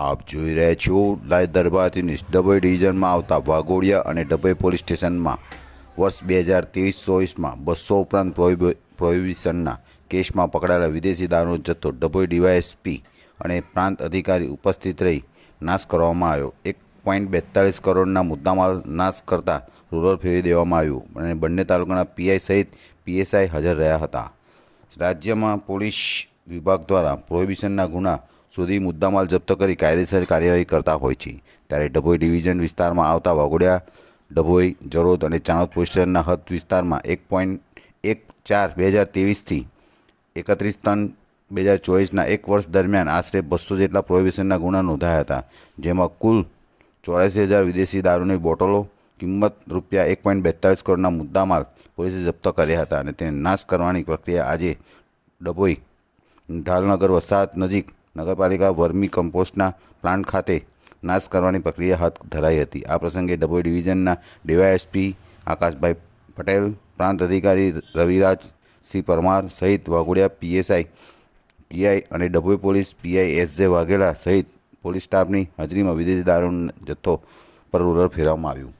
આપ જોઈ રહ્યા છો લાઈવ દરબારથી ન્યૂઝ. ડભોઈ ડિવિઝનમાં આવતા વાઘોડિયા અને ડભોઈ પોલીસ સ્ટેશનમાં વર્ષ બે હજાર ત્રેવીસ ચોવીસમાં બસો ઉપરાંત પ્રોહિબિ પ્રોહિબિશનના કેસમાં પકડાયેલા વિદેશી દારૂનો જથ્થો ડભોઈ ડીવાયએસપી અને પ્રાંત અધિકારી ઉપસ્થિત રહી નાશ કરવામાં આવ્યો. એક પોઈન્ટ બેતાળીસ કરોડના મુદ્દામાલ નાશ કરતા રૂરલ ફેરવી દેવામાં આવ્યું અને બંને તાલુકાના પીઆઈ સહિત પીએસઆઈ હાજર રહ્યા હતા. રાજ્યમાં પોલીસ વિભાગ દ્વારા પ્રોહિબિશનના ગુના સુધી મુદ્દામાલ જપ્ત કરી કાયદેસર કાર્યવાહી કરતા હોય છે. ત્યારે ડભોઈ ડિવિઝન વિસ્તારમાં આવતા વાઘોડિયા ડભોઈ, જરોદ અને ચાણોદ પોસ્ટરના હદ વિસ્તારમાં એક પોઈન્ટ એક ચાર બે હજાર ત્રેવીસથી એકત્રીસ ત્રણ બે હજાર ચોવીસના એક વર્ષ દરમિયાન આશરે બસો જેટલા પ્રોહિબિશનના ગુના નોંધાયા હતા. જેમાં કુલ ચોરાસી હજાર વિદેશી દારૂની બોટલો, કિંમત રૂપિયા એક પોઈન્ટ બેતાલીસ કરોડના મુદ્દામાલ પોલીસે જપ્ત કર્યા હતા અને તેને નાશ કરવાની પ્રક્રિયા આજે ડભોઈ ઢાલનગર વસાહત નજીક નગરપાલિકા વર્મી કમ્પોસ્ટના પ્લાન્ટ ખાતે નાશ કરવાની પ્રક્રિયા હાથ ધરાઈ હતી. આ પ્રસંગે ડભોઈ ડિવિઝનના ડીવાયએસપી આકાશભાઈ પટેલ, પ્રાંત અધિકારી રવિરાજ સિંહ પરમાર સહિત વાઘોડિયા પીએસઆઈ પીઆઈ અને ડભોઈ પોલીસ પીઆઈ એસ જે વાઘેલા સહિત પોલીસ સ્ટાફની હાજરીમાં વિદેશી દારૂનો જથ્થો પર રૂરલ ફેરવવામાં આવ્યું.